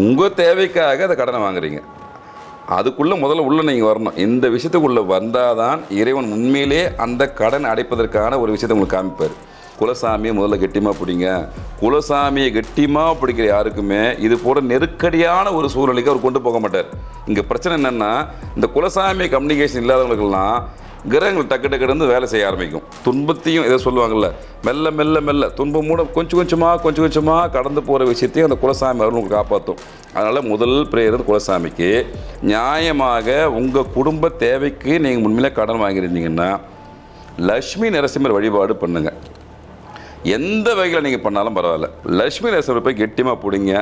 உங்கள் தேவைக்காக அதை கடனை வாங்குறீங்க. அதுக்குள்ளே முதல்ல உள்ளே நீங்கள் வரணும். இந்த விஷயத்துக்குள்ளே வந்தால் தான் இறைவன் உண்மையிலே அந்த கடன் அடைப்பதற்கான ஒரு விஷயத்தை உங்களுக்கு காமிப்பார். குலசாமியை முதல்ல கெட்டியமாக பிடிங்க. குலசாமியை கெட்டியமாக பிடிக்கிற யாருக்குமே இது போல நெருக்கடியான ஒரு சூழ்நிலைக்கு அவர் கொண்டு போக மாட்டார். இங்கே பிரச்சனை என்னென்னா இந்த குலசாமி கம்யூனிகேஷன் இல்லாதவங்களுக்கெல்லாம் கிரகங்கள் டக்கு டக்குன்னு வேலை செய்ய ஆரம்பிக்கும். துன்பத்தையும் இதை சொல்லுவாங்கள்ல மெல்ல மெல்ல மெல்ல துன்பம் மூட கொஞ்சம் கொஞ்சமாக கொஞ்சம் கொஞ்சமாக கடந்து போகிற விஷயத்தையும் அந்த குலசாமி அவர்கள் உங்களுக்கு காப்பாற்றும் அதனால் முதல் பிரேயர் குலசாமிக்கு நியாயமாக உங்கள் குடும்ப தேவைக்கு நீங்கள் உண்மையிலே கடன் வாங்கியிருந்தீங்கன்னா லக்ஷ்மி நரசிம்மர் வழிபாடு பண்ணுங்கள் எந்த வகையில் நீங்கள் பண்ணாலும் பரவாயில்ல. லக்ஷ்மி நரசிம்மர் போய் கெட்டியமாக பிடிங்க.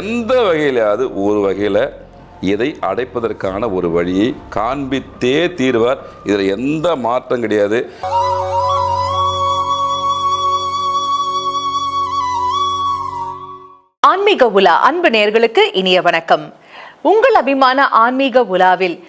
எந்த வகையிலாவது ஒரு வகையில் இதை அடைப்பதற்கான ஒரு வழியை காண்பித்தே தீர்வார். இதில் எந்த மாற்றம் கிடையாது. ஆன்மீக உலா அன்பு நேர்களுக்கு இனிய வணக்கம். உங்கள் அபிமான ஆன்மீக உலாவில்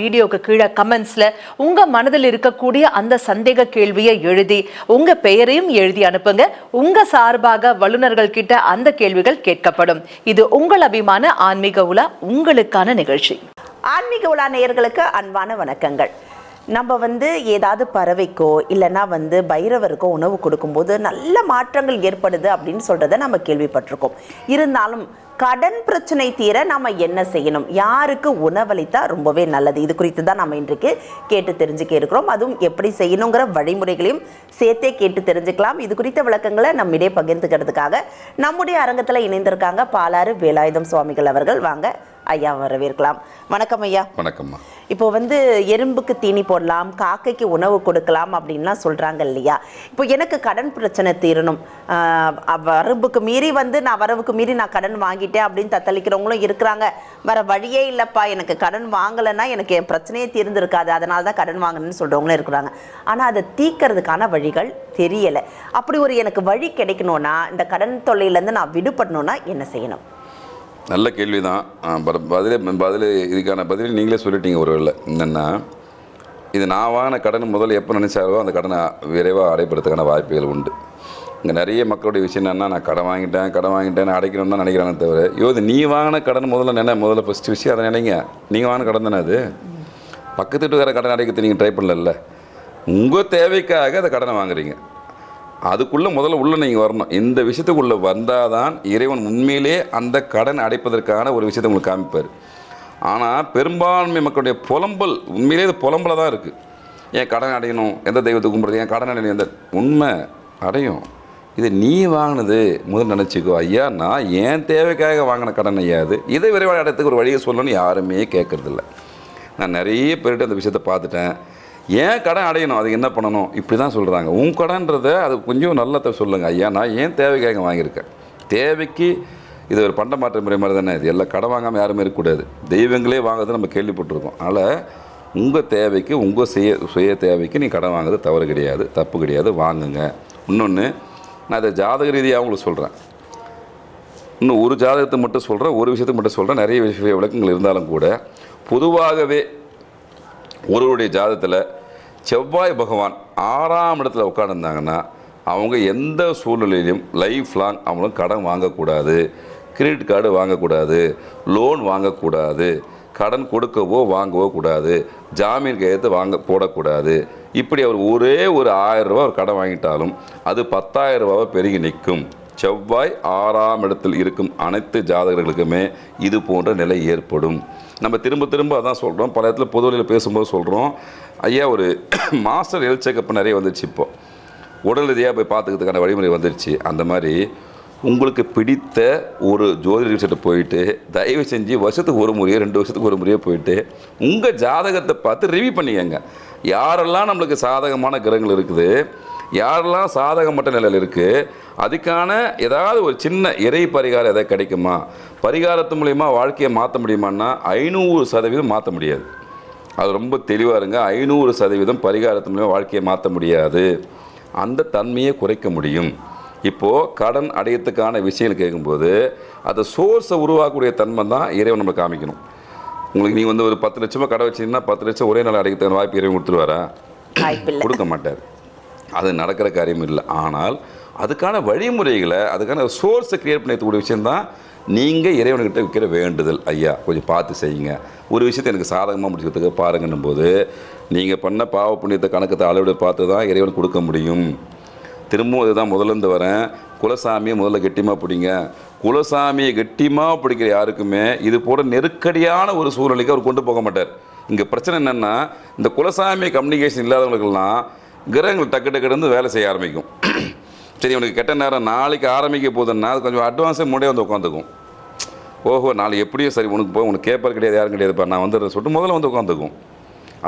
வீடியோக்கு கீழே கமெண்ட்ஸில் உங்கள் மனதில் இருக்கக்கூடிய அந்த சந்தேக கேள்வியை எழுதி உங்கள் பெயரையும் எழுதி அனுப்புங்க. உங்கள் சார்பாக வல்லுநர்கள் கிட்ட அந்த கேள்விகள் கேட்கப்படும். இது உங்கள் அபிமான ஆன்மீக உலா உங்களுக்கான நிகழ்ச்சி. ஆன்மீக உலா நேயர்களுக்கு அன்பான வணக்கங்கள். நம்ம வந்து ஏதாவது பறவைக்கோ இல்லைன்னா வந்து பைரவருக்கோ உணவு கொடுக்கும்போது நல்ல மாற்றங்கள் ஏற்படுது அப்படின்னு சொல்கிறத நம்ம கேள்விப்பட்டிருக்கோம். இருந்தாலும் கடன் பிரச்சனை தீர நம்ம என்ன செய்யணும்? யாருக்கு உணவளித்தா ரொம்பவே நல்லது. இது குறித்து தான் நம்ம இன்றைக்கு கேட்டு தெரிஞ்சுக்க இருக்கிறோம். அதுவும் எப்படி செய்யணுங்கிற வழிமுறைகளையும் சேர்த்தே கேட்டு தெரிஞ்சுக்கலாம். இது குறித்த விளக்கங்களை நம்மிடையே பகிர்ந்துக்கிறதுக்காக நம்முடைய அரங்கத்தில் இணைந்திருக்காங்க பாலாறு வேலாயுதம் சுவாமிகள் அவர்கள். வாங்க ஐயா வரவேற்கலாம். வணக்கம் ஐயா. வணக்கம்மா. இப்போ வந்து எறும்புக்கு தீனி போடலாம் காக்கைக்கு உணவு கொடுக்கலாம் அப்படின்லாம் சொல்கிறாங்க இல்லையா? இப்போ எனக்கு கடன் பிரச்சனை தீரணும். வரம்புக்கு மீறி வந்து நான் வரவுக்கு மீறி நான் கடன் வாங்கிட்டேன் அப்படின்னு தத்தளிக்கிறவங்களும் இருக்கிறாங்க. வேற வழியே இல்லைப்பா. எனக்கு கடன் வாங்கலைன்னா எனக்கு என் பிரச்சனையே தீர்ந்திருக்காது. அதனால தான் கடன் வாங்கணும்னு சொல்கிறவங்களும் இருக்கிறாங்க. ஆனால் அதை தீர்க்கறதுக்கான வழிகள் தெரியலை. அப்படி ஒரு எனக்கு வழி கிடைக்கணும்னா இந்த கடன் தொல்லையிலேருந்து நான் விடுபடணும்னா என்ன செய்யணும்? நல்ல கேள்வி தான் பதிலே பதில் இதுக்கான பதில் நீங்களே சொல்லிட்டீங்க ஒரு வேலை என்னென்னா இது நான் வாங்கின கடன் முதல்ல எப்போ நினச்சாலோ அந்த கடனை விரைவாக அடைப்படுறதுக்கான வாய்ப்புகள் உண்டு. இங்கே நிறைய மக்களுடைய விஷயம் என்னென்னா நான் கடன் வாங்கிட்டேன் கடன் வாங்கிட்டேன் அடைக்கணும்னு தான் நினைக்கிறானே தவிர ஐயோ இது நீ வாங்கின கடன் முதல்ல நினை முதல்ல ஃபஸ்ட்டு விஷயம் அதை நினைங்க. நீங்கள் வாங்கின கடன் தானே அது? பக்கத்து வீட்டுக்கார கடன் அடைக்கிறது நீங்கள் ட்ரை பண்ணல உங்கள் தேவைக்காக அதை கடனை வாங்குறீங்க. அதுக்குள்ளே முதல்ல உள்ளே நீங்கள் வரணும். இந்த விஷயத்துக்குள்ளே வந்தால் தான் இறைவன் உண்மையிலே அந்த கடன் அடைப்பதற்கான ஒரு விஷயத்தை உங்களுக்கு காமிப்பார். ஆனால் பெரும்பான்மை மக்களுடைய புலம்பல் உண்மையிலே இது புலம்பல தான் இருக்குது ஏன் கடன் அடையணும்? எந்த தெய்வத்தை கும்பிட்றது? ஏன் கடன் அடையணும்? எந்த உண்மை அடையும். இது நீ வாங்கினது முதல் நினச்சிக்கோ. ஐயா நான் ஏன் தேவைக்காக வாங்கின கடன் ஐயா அது இதை விரைவாக அடையத்துக்கு ஒரு வழியை சொல்லணும்னு யாருமே கேட்கறதில்ல. நான் நிறைய பேர்கிட்ட அந்த விஷயத்தை பார்த்துட்டேன். ஏன் கடன் அடையணும்? அதுக்கு என்ன பண்ணணும்? இப்படி தான் சொல்கிறாங்க உன் கடன்றதை அது கொஞ்சம் நல்லதை சொல்லுங்கள் ஐயா. நான் ஏன் தேவைக்காக வாங்கியிருக்கேன்? தேவைக்கு இது ஒரு பண்ட மாற்ற முறை மாதிரி தானே இது? எல்லாம் கடன் வாங்காமல் யாருமே இருக்கக்கூடாது தெய்வங்களே வாங்குறது நம்ம கேள்விப்பட்டிருக்கோம். அதனால் உங்கள் தேவைக்கு உங்கள் சுய சுய தேவைக்கு நீ கடன் வாங்குறது தவறு கிடையாது தப்பு கிடையாது. வாங்குங்க. இன்னொன்று நான் இதை ஜாதக ரீதியாக உங்களுக்கு சொல்கிறேன் இன்னும் ஒரு ஜாதகத்தை மட்டும் சொல்கிறேன் ஒரு விஷயத்தை மட்டும் சொல்கிறேன் நிறைய விஷய விளக்கங்கள் இருந்தாலும் கூட பொதுவாகவே ஒருவருடைய ஜாதத்தில் செவ்வாய் பகவான் ஆறாம் இடத்துல உட்காந்துருந்தாங்கன்னா அவங்க எந்த சூழ்நிலையிலும் லைஃப் லாங் அவங்களும் கடன் வாங்கக்கூடாது கிரெடிட் கார்டு வாங்கக்கூடாது லோன் வாங்கக்கூடாது கடன் கொடுக்கவோ வாங்கவோ கூடாது ஜாமீன் கையெழுத்து வாங்க போடக்கூடாது. இப்படி அவர் ஒரே ஒரு ஆயிரம் ரூபா அவர் கடன் வாங்கிட்டாலும் அது பத்தாயிரம் ரூபாவை பெருகி நிற்கும். செவ்வாய் ஆறாம் இடத்தில் இருக்கும் அனைத்து ஜாதகர்களுக்குமே இது போன்ற நிலை ஏற்படும். நம்ம திரும்ப திரும்ப அதான் சொல்கிறோம் பல இடத்துல பொதுவெளியில் பேசும்போது சொல்கிறோம் ஐயா ஒரு மாஸ்டர் ஹெல்த் செக்கப் நிறைய வந்துருச்சு இப்போது உடல் ரீதியாக போய் பார்த்துக்கிறதுக்கான வழிமுறை வந்துருச்சு. அந்த மாதிரி உங்களுக்கு பிடித்த ஒரு ஜோதிடர்கிட்ட போயிட்டு தயவு செஞ்சு வருஷத்துக்கு ஒரு முறையோ ரெண்டு வருஷத்துக்கு ஒரு முறையோ போயிட்டு உங்கள் ஜாதகத்தை பார்த்து ரிவ்யூ பண்ணிக்கங்க. யாரெல்லாம் நம்மளுக்கு சாதகமான கிரகங்கள் இருக்குது யாரெல்லாம் சாதகமற்ற நிலையில் இருக்குது அதுக்கான ஏதாவது ஒரு சின்ன இறை பரிகாரம் எதாவது கிடைக்குமா? பரிகாரத்து மூலிமா வாழ்க்கையை மாற்ற முடியுமான்னா ஐநூறு சதவீதம் மாற்ற முடியாது. அது ரொம்ப தெளிவாக இருங்க. ஐநூறு சதவீதம் பரிகாரத்து மூலிமா வாழ்க்கையை மாற்ற முடியாது. அந்த தன்மையை குறைக்க முடியும். இப்போது கடன் அடையத்துக்கான விஷயங்கள் கேட்கும்போது அந்த சோர்ஸை உருவாக்கக்கூடிய தன்மை தான் இறைவன் நம்ம காமிக்கணும். உங்களுக்கு நீங்கள் வந்து ஒரு பத்து லட்சமாக கடை வச்சீங்கன்னா பத்து லட்சம் ஒரே நாள் அடைக்கிறதுக்கான வாய்ப்பு இறைவன் கொடுத்துருவாரா? கொடுக்க மாட்டார். அது நடக்கிற காரியம் இல்லை. ஆனால் அதுக்கான வழிமுறைகளை அதுக்கான சோர்ஸை கிரியேட் பண்ணக்கூடிய விஷயந்தான் நீங்கள் இறைவன்கிட்ட வைக்கிற வேண்டுதல். ஐயா கொஞ்சம் பார்த்து செய்யுங்க. ஒரு விஷயத்தை எனக்கு சாதகமாக முடிச்சுக்கிறதுக்கு பாருங்கன்னும் போது நீங்கள் பண்ண பாவ புண்ணியத்தை கணக்கத்தை அளவிட பார்த்து தான் இறைவன் கொடுக்க முடியும். திரும்பவும் இதுதான் முதல்ல இருந்து வரேன். குலசாமியை முதல்ல கெட்டிமாக பிடிங்க. குலசாமியை கெட்டிமாக பிடிக்கிற யாருக்குமே இது போல நெருக்கடியான ஒரு சூழ்நிலைக்கு அவர் கொண்டு போக மாட்டார். இங்கே பிரச்சனை என்னென்னா இந்த குலசாமி கம்யூனிகேஷன் இல்லாதவங்களுக்கெல்லாம் கிரகங்கள் டக்கு டக்குன்னு வேலை செய்ய ஆரம்பிக்கும். சரி உனக்கு கெட்ட நேரம் நாளைக்கு ஆரம்பிக்க போகுதுன்னா அது கொஞ்சம் அட்வான்ஸாக முன்னே வந்து உட்காந்துக்கும். ஓஹோ நாளை எப்படியும் சரி உனக்கு போய் உனக்கு கேப்பர் கிடையாது யாரும் கிடையாதுப்பா நான் வந்துடுறேன் சொல்லிட்டு முதல்ல வந்து உட்காந்துக்கும்.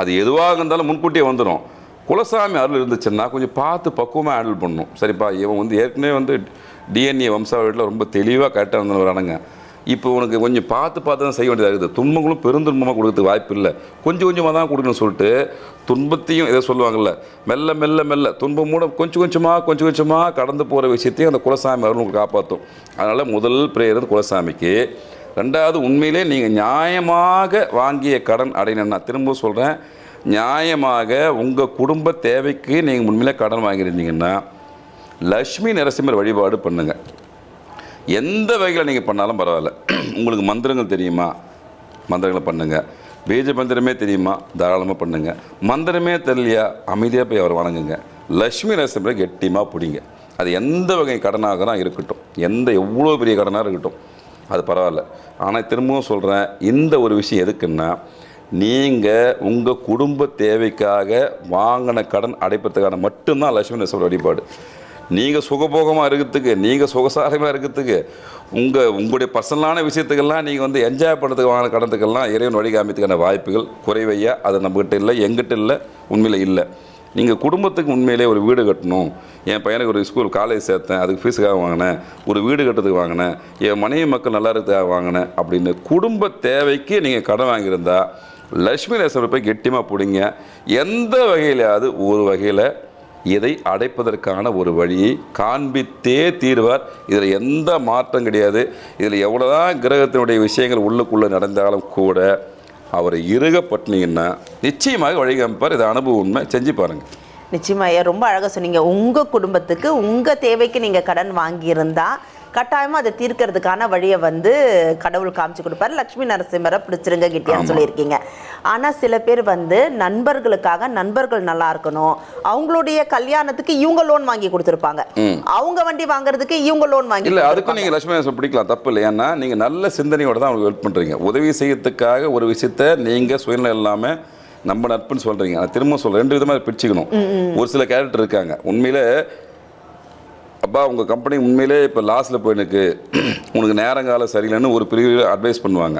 அது எதுவாக இருந்தாலும் முன்கூட்டியே வந்துடும் குலசாமி அருள் இருந்துச்சுன்னா கொஞ்சம் பார்த்து பக்குவமாக ஹேண்டில் பண்ணணும். சரிப்பா இவன் வந்து ஏற்கனவே வந்து டிஎன்ஏ வம்சாவளியில் ரொம்ப தெளிவாக கரெக்டாக வந்து வரானுங்க இப்போ உனக்கு கொஞ்சம் பார்த்து பார்த்து தான் செய்ய வேண்டியதாக இருக்குது. துன்பங்களும் பெருந்துன்பமாக கொடுக்கறதுக்கு வாய்ப்பு இல்லை. கொஞ்சம் கொஞ்சமாக தான் கொடுக்கணும்னு சொல்லிட்டு துன்பத்தையும் இதை சொல்லுவாங்கள்ல மெல்ல மெல்ல மெல்ல துன்பம் மூட கொஞ்சம் கொஞ்சமாக கொஞ்சம் கொஞ்சமாக கடந்து போகிற விஷயத்தையும் அந்த குலசாமி அருள் உங்களுக்கு காப்பாற்றும். அதனால் முதல் பிரேயர் குலசாமிக்கு. ரெண்டாவது உண்மையிலே நீங்கள் நியாயமாக வாங்கிய கடன் அடையணும்னா திரும்ப சொல்கிறேன் நியாயமாக உங்கள் குடும்ப தேவைக்கு நீங்கள் உண்மையிலே கடன் வாங்கியிருந்தீங்கன்னா லக்ஷ்மி நரசிம்மர் வழிபாடு பண்ணுங்கள் எந்த வகையில் நீங்கள் பண்ணாலும் பரவாயில்ல. உங்களுக்கு மந்திரங்கள் தெரியுமா? மந்திரங்களை பண்ணுங்கள் பீஜ மந்திரமே தெரியுமா? தாராளமாக பண்ணுங்கள் மந்திரமே தெரியலையா? அமைதியாக போய் அவர் வணங்குங்க. லக்ஷ்மி நரசிம்மரை கெட்டியமாக பிடிங்க. அது எந்த வகை கடனாக தான் இருக்கட்டும். எந்த எவ்வளோ பெரிய கடனாக இருக்கட்டும். அது பரவாயில்ல. ஆனால் திரும்பவும் சொல்கிறேன் இந்த ஒரு விஷயம் எதுக்குன்னா நீங்கள் உங்கள் குடும்ப தேவைக்காக வாங்கின கடன் அடைப்பதற்கான மட்டும்தான் லட்சுமி நரசிம்மர் வழிபாடு. நீங்கள் சுகபோகமாக இருக்கிறதுக்கு நீங்கள் சுகசாரமாக இருக்கிறதுக்கு உங்கள் உங்களுடைய பர்சனலான விஷயத்துக்கெல்லாம் நீங்கள் வந்து என்ஜாய் பண்ணுறதுக்கு வாங்கின கடத்துக்கெல்லாம் இறைவன் வழிகாமித்துக்கான வாய்ப்புகள் குறைவையா அது நம்மக்கிட்ட இல்லை எங்கிட்ட இல்லை உண்மையில் இல்லை. நீங்கள் குடும்பத்துக்கு உண்மையிலே ஒரு வீடு கட்டணும். என் பையனுக்கு ஒரு ஸ்கூல் காலேஜ் சேர்த்தேன் அதுக்கு ஃபீஸுக்காக வாங்கினேன் ஒரு வீடு கட்டுறதுக்கு வாங்கினேன் என் மனைவி மக்கள் நல்லா இருக்கிறதுக்காக வாங்கினேன் அப்படின்னு குடும்ப தேவைக்கு நீங்கள் கடன் வாங்கியிருந்தா லட்சுமி நரசிம்மர் போய் கெட்டியமாக பிடிங்க. எந்த வகையிலாவது ஒரு வகையில் இதை அடைப்பதற்கான ஒரு வழியை காண்பித்தே தீர்வார். இதில் எந்த மாற்றம் கிடையாது. இதில் எவ்வளோதான் கிரகத்தினுடைய விஷயங்கள் உள்ளுக்குள்ளே நடந்தாலும் கூட அவரை இறுக பட்டினீங்கன்னா நிச்சயமாக வழிகாமிப்பார். இது அனுபவம் உண்மை. செஞ்சு பாருங்கள் நிச்சயமாக ஐயா ரொம்ப அழகாக சொன்னீங்க. உங்கள் குடும்பத்துக்கு உங்கள் தேவைக்கு நீங்கள் கடன் வாங்கியிருந்தால் கட்டாயமா அதை தீர்க்கறதுக்கான வழியை வந்து கடவுள் காமிச்சு கொடுப்பாரு. லக்ஷ்மி நரசிம்மரை பிடிச்சிருங்க கிட்டியான்னு சொல்லியிருக்கீங்க. ஆனா சில பேர் வந்து நண்பர்களுக்காக நண்பர்கள் நல்லா இருக்கணும். அவங்களுடைய கல்யாணத்துக்கு இவங்க லோன் வாங்கி கொடுத்துருப்பாங்க. அவங்க வண்டி வாங்குறதுக்கு இவங்க லோன் வாங்கி இல்லை அதுக்கும். நீங்கள் லட்சுமி நரசிம்மர் பிடிக்கலாம். தப்பு இல்லை. ஏன்னா நீங்கள் நல்ல சிந்தனையோட தான் அவங்களுக்கு ஹெல்ப் பண்ணுறீங்க உதவி செய்யறதுக்காக ஒரு விஷயத்த நீங்கள் சுயநலம் இல்லாமல் நம்ம நட்புன்னு சொல்கிறீங்க நான் திரும்ப சொல்கிறேன் ரெண்டு விதமாக பிரிச்சுக்கணும். ஒரு சில கேரக்டர் இருக்காங்க. உண்மையிலே அப்பா உங்கள் கம்பெனி உண்மையிலே இப்போ லாஸில் போயினுக்கு உனக்கு நேரங்காலம் சரியில்லைன்னு ஒரு பிரிவு அட்வைஸ் பண்ணுவாங்க.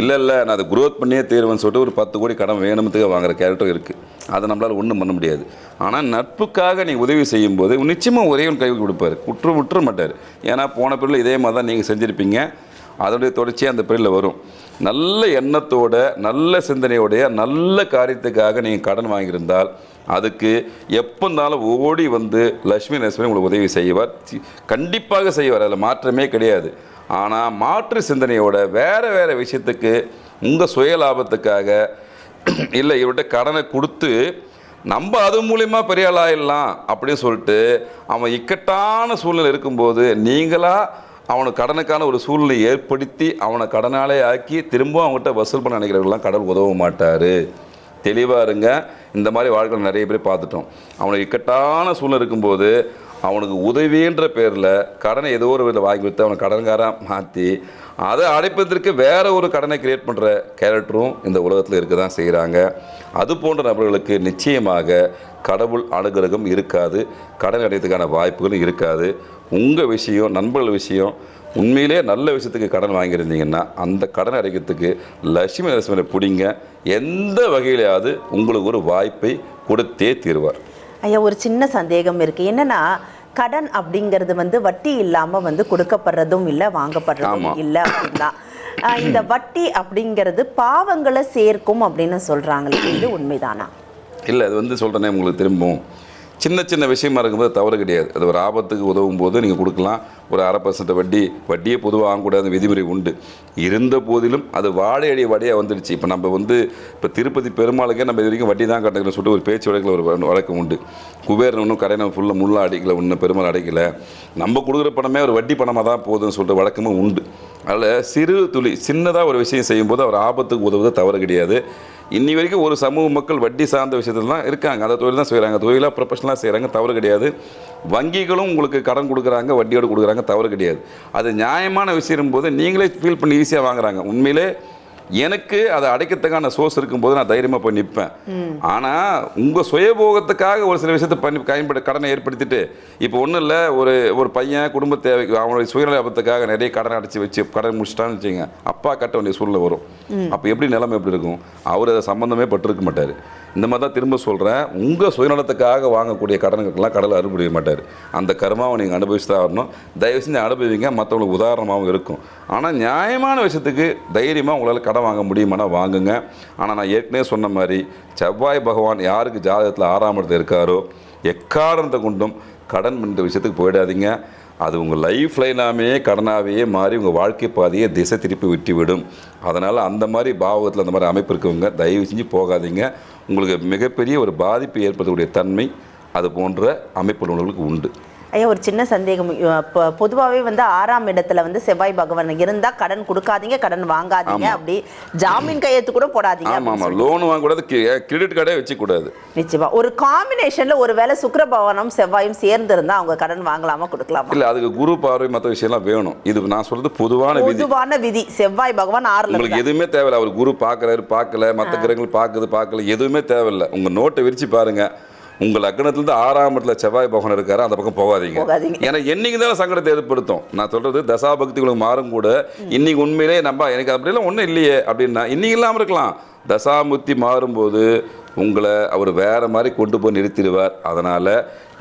இல்லை இல்லை நான் அதை குரோத் பண்ணியே தீர்வேன்னு சொல்லிட்டு ஒரு பத்து கோடி கடன் வேணுமத்துக்கு வாங்குற கேரக்டர் இருக்குது அதை நம்மளால் ஒன்றும் பண்ண முடியாது. ஆனால் நட்புக்காக நீ உதவி செய்யும்போது நிச்சயமாக ஒரே ஒரு கை கொடுப்பார். குற்று விட்டுற மாட்டார். ஏன்னா போன பிறகு இதே மாதிரி தான் நீங்கள் செஞ்சுருப்பீங்க. அதோடைய தொடர்ச்சியாக அந்த பிரிவில் வரும். நல்ல எண்ணத்தோட நல்ல சிந்தனையோடைய நல்ல காரியத்துக்காக நீங்கள் கடன் வாங்கியிருந்தால் அதுக்கு எப்போ இருந்தாலும் ஓடி வந்து லக்ஷ்மி நரசிம்மன் உங்களுக்கு உதவி செய்வார். கண்டிப்பாக செய்வார். அதில் மாற்றமே கிடையாது. ஆனால் மாற்று சிந்தனையோட வேறு வேறு விஷயத்துக்கு உங்கள் சுய லாபத்துக்காக இல்லை இவர்கிட்ட கடனை கொடுத்து நம்ம அது மூலிமா பெரிய ஆளாயிடலாம் அப்படின்னு சொல்லிட்டு அவன் இக்கட்டான சூழ்நிலை இருக்கும்போது நீங்களாக அவனுக்கு கடனுக்கான ஒரு சூழ்நிலை ஏற்படுத்தி அவனை கடனாலே ஆக்கி திரும்பவும் அவங்ககிட்ட வசூல் பண்ண நினைக்கிறவர்கள்லாம் கடவுள் உதவ மாட்டார். தெளிவாக இருங்க. இந்த மாதிரி வாழ்க்கை நிறைய பேர் பார்த்துட்டோம். அவனுக்கு இக்கட்டான சூழ்நிலை இருக்கும்போது அவனுக்கு உதவின்ற பேரில் கடனை ஏதோ ஒரு விதத்தில் வாங்கி கொடுத்து அவனை கடன்காராக மாற்றி அதை அடைப்பதற்கு வேறு ஒரு கடனை கிரியேட் பண்ணுற கேரக்டரும் இந்த உலகத்தில் இருக்க தான் செய்கிறாங்க அது போன்ற நபர்களுக்கு நிச்சயமாக கடவுள் அனுகிரகம் இருக்காது. கடன் அடையத்துக்கான வாய்ப்புகளும் இருக்காது. உங்கள் விஷயம் நண்பர்கள் விஷயம் உண்மையிலே நல்ல விஷயத்துக்கு கடன் வாங்கியிருந்தீங்கன்னா அந்த கடன் அடைக்கிறதுக்கு லட்சுமி நரசிம்மரை பிடிங்க. எந்த வகையிலாவது உங்களுக்கு ஒரு வாய்ப்பை கொடுத்தே தீர்வார். ஐயா ஒரு சின்ன சந்தேகம் இருக்கு. என்னன்னா கடன் அப்படிங்கிறது வந்து வட்டி இல்லாம வந்து கொடுக்கப்படுறதும் இல்லை வாங்கப்படுறதும். இல்லை அப்படின்னா. இந்த வட்டி அப்படிங்கிறது பாவங்களை சேர்க்கும் அப்படின்னு சொல்றாங்களே இது உண்மைதானா? இல்லை அது வந்து சொல்கிறேனே உங்களுக்கு திரும்பவும். சின்ன சின்ன விஷயமா இருக்கும்போது தவறு கிடையாது. அது ஒரு ஆபத்துக்கு உதவும் போது நீங்கள் கொடுக்கலாம். ஒரு அரை பர்சன்ட் வட்டி வட்டியே பொதுவாக வாங்கக்கூடாது விதிமுறை உண்டு. இருந்த போதிலும் அது வாழையடி வடையாக வந்துடுச்சு. இப்போ நம்ம வந்து இப்போ திருப்பதி பெருமாளுக்கே நம்ம இது வரைக்கும் வட்டி தான் கட்டணும்னு சொல்லிட்டு ஒரு பேச்சு வழக்கில் ஒரு வழக்கம் உண்டு. குபேரன் ஒன்றும் கரையை ஃபுல்லாக முள்ளாக அடிக்கலை ஒன்றும் பெருமாள் அடைக்கலை. நம்ம கொடுக்குற பணமே ஒரு வட்டி பணமாக தான் போகுதுன்னு சொல்லிட்டு வழக்கமும் உண்டு. அதில் சிறு துளி சின்னதாக ஒரு விஷயம் செய்யும்போது அவர் ஆபத்துக்கு உதவுவது தவறு கிடையாது. இன்னி வரைக்கும் ஒரு சமூக மக்கள் வட்டி சார்ந்த விஷயத்தில் தான் இருக்காங்க. அந்த தொழில் தான் செய்கிறாங்க தொழிலாக ப்ரொஃபஷனலாக செய்கிறாங்க தவறு கிடையாது. வங்கிகளும் உங்களுக்கு கடன் கொடுக்குறாங்க வட்டியோடு கொடுக்குறாங்க. தவறு கிடையாது. அது நியாயமான விஷயம் போது நீங்களே ஃபீல் பண்ணி ஈஸியாக வாங்குறாங்க. உண்மையிலே எனக்கு அதை அடைக்கிறதுக்கான சோர்ஸ் இருக்கும்போது நான் தைரியமாக போய் நிற்பேன் ஆனால் உங்கள் சுயபோகத்துக்காக ஒரு சில விஷயத்தை பண்ணி பயன்பட கடனை ஏற்படுத்திட்டு இப்போ ஒன்றும் இல்லை ஒரு ஒரு பையன் குடும்ப தேவைக்கு அவனுடைய சுயநலத்துக்காக நிறைய கடனை அடைச்சி வச்சு கடன் முடிச்சிட்டான்னு வச்சுங்க அப்பா கட்ட வேண்டிய சூழ்நிலை வரும். அப்போ எப்படி நிலைமை எப்படி இருக்கும்? அவர் அதை சம்மந்தமே பட்டிருக்க மாட்டார். இந்த மாதிரி தான் திரும்ப சொல்கிறேன் உங்கள் சுயநலத்துக்காக வாங்கக்கூடிய கடனுக்கெல்லாம் கடலை அறுபடிய மாட்டார். அந்த கர்மாவை நீங்கள் அனுபவிச்சு தான் வரணும் தயவு செஞ்சு அனுபவிங்க மற்றவங்களுக்கு உதாரணமாகவும் இருக்கும். ஆனால் நியாயமான விஷயத்துக்கு தைரியமாக உங்களால் கடன் வாங்க முடியுமானா வாங்குங்க. ஆனால் நான் ஏற்கனவே சொன்ன மாதிரி செவ்வாய் பகவான் யாருக்கு ஜாதகத்தில் ஆறாம் இடத்துல இருக்காரோ எக்காரணத்தை கொண்டும் கடன் பண்ணுற விஷயத்துக்கு போயிடாதீங்க. அது உங்கள் லைஃப் லைனாமே கடனாகவே மாறி உங்கள் வாழ்க்கை பாதையை திசை திருப்பி விட்டுவிடும். அதனால் அந்த மாதிரி பாவகத்தில் அந்த மாதிரி அமைப்பு இருக்கவங்க தயவு செஞ்சு போகாதீங்க. உங்களுக்கு மிகப்பெரிய ஒரு பாதிப்பு ஏற்படுத்தக்கூடிய தன்மை அது போன்ற அமைப்பு உள்ளவர்களுக்கு உண்டு. ஐயா ஒரு சின்ன சந்தேகம். பொதுவாகவே வந்து ஆறாம் இடத்துல வந்து செவ்வாய் பகவான் இருந்தா கடன் கொடுக்காதீங்க கடன் வாங்காதீங்க. அப்படி ஜாமீன் கையெழுத்து கூட போடாதீங்க ஆமாம் ஆமாம் லோன் வாங்கக்கூடாது கிரெடிட் கார்டே வச்சுக்கூடாது. நிச்சயமா. ஒரு காம்பினேஷன்ல ஒருவேளை சுக்கிர பகவானும் செவ்வாயும் சேர்ந்து இருந்தா அவங்க கடன் வாங்கலாமா கொடுக்கலாமா? இல்லை அதுக்கு குரு பார்வை மற்ற விஷயம்லாம் வேணும். இது நான் சொல்கிறது பொதுவான விதி. பொதுவான விதி. செவ்வாய் பகவான் ஆறுல உங்களுக்கு. எதுவுமே தேவையில்ல. அவர் குரு பார்க்குறாரு பார்க்கல. மற்ற கிரகங்கள் பார்க்குது பார்க்கல. எதுவுமே தேவையில்லை. உங்கள் நோட்டை விரிச்சு பாருங்க. உங்கள் லக்னத்துலேருந்து ஆறாம் இடத்துல செவ்வாய் பகவான் இருக்காரு அந்த பக்கம் போகாதீங்க. ஏன்னா என்னைக்கு தானே சங்கடத்தை ஏற்படுத்தும். நான் சொல்றது தசாபக்திகளுக்கு மாறும் கூட. இன்னைக்கு உண்மையிலே நம்ம எனக்கு அப்படிலாம் ஒன்றும் இல்லையே அப்படின்னா இன்னைக்கு இல்லாமல் இருக்கலாம். தசாபுத்தி மாறும்போது உங்களை அவர் வேற மாதிரி கொண்டு போய் நிறுத்திடுவார். அதனால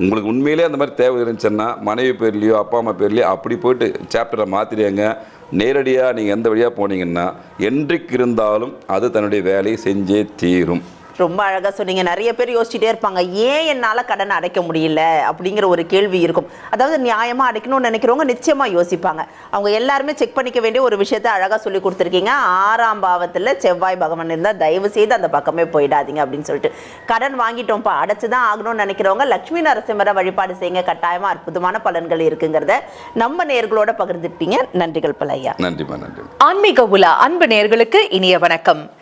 உங்களுக்கு உண்மையிலே அந்த மாதிரி தேவை இருந்துச்சுன்னா மனைவி பேர்லையோ அப்பா அம்மா பேர்லையோ அப்படி போயிட்டு சாப்டரை மாற்றிடுங்க நேரடியாக நீங்கள் எந்த வழியாக போனீங்கன்னா என்றைக்கு இருந்தாலும் அது தன்னுடைய வேலையை செஞ்சே தீரும். ரொம்ப அழகா சொன்னீங்க. நிறைய பேர் யோசிச்சுட்டே இருப்பாங்க. ஏன் என்னால கடன் அடைக்க முடியல? அப்படிங்கிற ஒரு கேள்வி இருக்கும். அதாவது நியாயமா அடைக்கணும்னு நினைக்கிறவங்க நிச்சயமா யோசிப்பாங்க. அவங்க எல்லாருமே செக் பண்ணிக்க வேண்டிய ஒரு விஷயத்த அழகா சொல்லி கொடுத்துருக்கீங்க. ஆறாம் பாவத்துல செவ்வாய் பகவான் இருந்தா தயவு செய்து அந்த பக்கமே போயிடாதீங்க அப்படின்னு சொல்லிட்டு. கடன் வாங்கிட்டோம்ப்பா. அடைச்சுதான் ஆகணும்னு நினைக்கிறவங்க லட்சுமி நரசிம்மரை வழிபாடு செய்யுங்க. கட்டாயமா அற்புதமான பலன்கள் இருக்குங்கிறத நம்ம நேர்களோட பகிர்ந்துட்டீங்க நன்றிகள் பல ஐயா நன்றிம்மா. நன்றி ஆன்மீக உலா அன்பு நேயர்களுக்கு இனிய வணக்கம்.